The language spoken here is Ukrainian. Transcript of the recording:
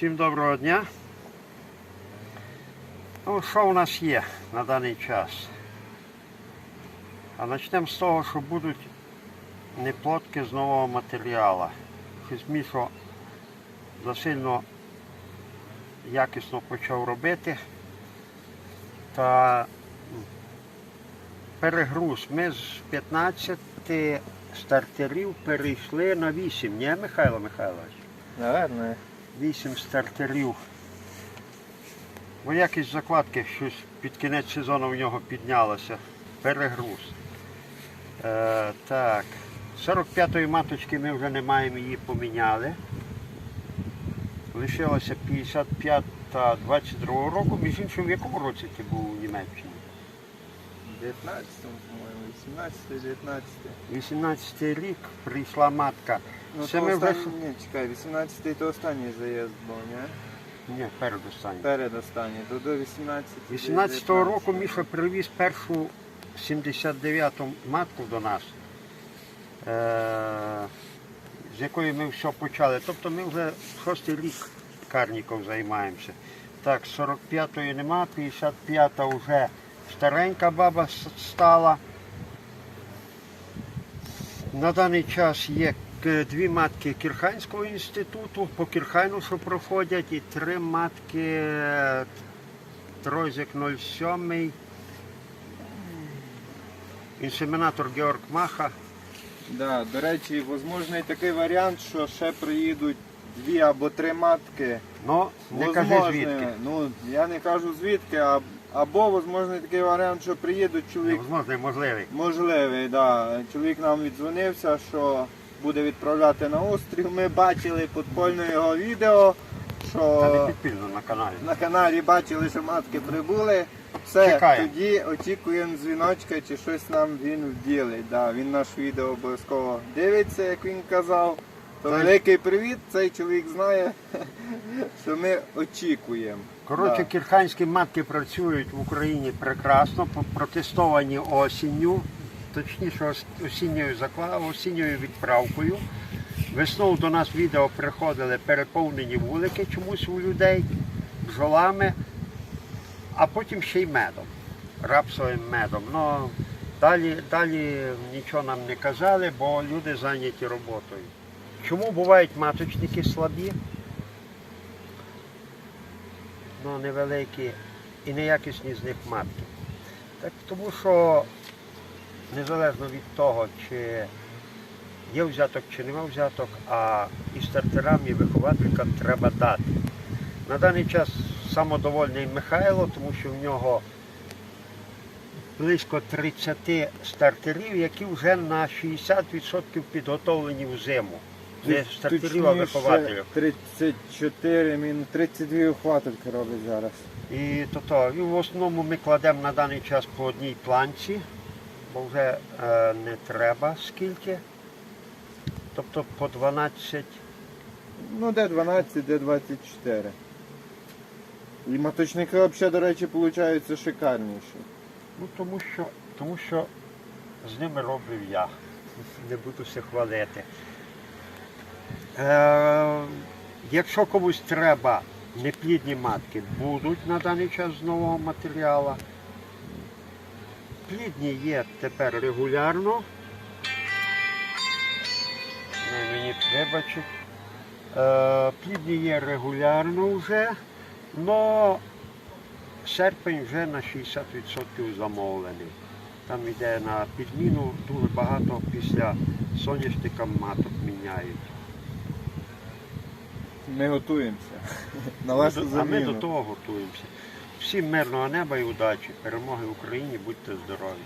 Всім доброго дня. Ну, що у нас є на даний час? А почнемо з того, що будуть неплотки з нового матеріалу. Щось Мішо засильно якісно почав робити. Та перегруз. Ми з 15 стартерів перейшли на 8, ні, Михайло Михайлович? Наверное. 8 стартерів. Бо якісь закладки щось під кінець сезону в нього піднялося. Перегруз. Е, так. 45-ї маточки ми вже не маємо, її поміняли. Лишилася 55-та 22-го року. Між іншим, в якому році ти був у Німеччині? 19, по-моєму, 18, 19. 18 рік прийшла матка. Ну, Це то ми вже останній, ні, чекай, 18 то останній заїзд був, ні? Ні, перед останнім. Перед то до 18. 18-го року Міша привіз першу 79-ту матку до нас, е- з якої ми все почали. Тобто ми вже шостий рік карніком займаємося. Так, 45-ї нема, 55-та вже старенька баба стала. На даний час є дві матки Кірханського інституту, по Кірхайну, що проходять, і три матки е, Тройзик 07, інсемінатор Георг Маха. Да, до речі, можливий такий варіант, що ще приїдуть дві або три матки. Ну, не кажи звідки. Ну, я не кажу звідки, а, або можливий такий варіант, що приїдуть чоловік Можливо, можливий. Можливий, да. Чоловік нам віддзвонився, що буде відправляти на острів. Ми бачили підпольне його відео, Та не що підпільно на каналі. на каналі бачили, що матки прибули. Все, Чекаємо. тоді очікуємо дзвіночка, чи щось нам він вділить. Да, він наш відео обов'язково дивиться, як він казав. То Та й- великий привіт, цей чоловік знає, що ми очікуємо. Коротше, Да. кірханські матки працюють в Україні прекрасно, протестовані осінню, точніше осінньою закла- осінньою відправкою. Весною до нас відео приходили переповнені вулики чомусь у людей, бджолами, а потім ще й медом, рапсовим медом. Ну, далі, далі нічого нам не казали, бо люди зайняті роботою. Чому бувають маточники слабі? Ну, невеликі і неякісні з них матки. Так тому що незалежно від того, чи є взяток чи нема взяток, а і стартерам, і вихователькам треба дати. На даний час самодовольний Михайло, тому що в нього близько 30 стартерів, які вже на 60% підготовлені в зиму. А вихователів. 34, мінус 32 охвательки робить зараз. І то, то, і в основному ми кладемо на даний час по одній планці, бо вже е, не треба скільки. Тобто по 12, Ну, де 12, де 24. І маточники взагалі, до речі, получаються шикарніші. ну тому що, тому що з ними робив я. Не буду все хвалити. Е, якщо комусь треба неплідні матки, будуть на даний час з нового матеріалу. Плідні є тепер регулярно. Ви мені вибачить. Е, плідні є регулярно вже, але серпень вже на 60% замовлений. Там йде на підміну дуже багато після соняшника маток міняють. Ми готуємося. На вашу а ми заміну. до того готуємося. Всім мирного неба і удачі, перемоги Україні, будьте здорові.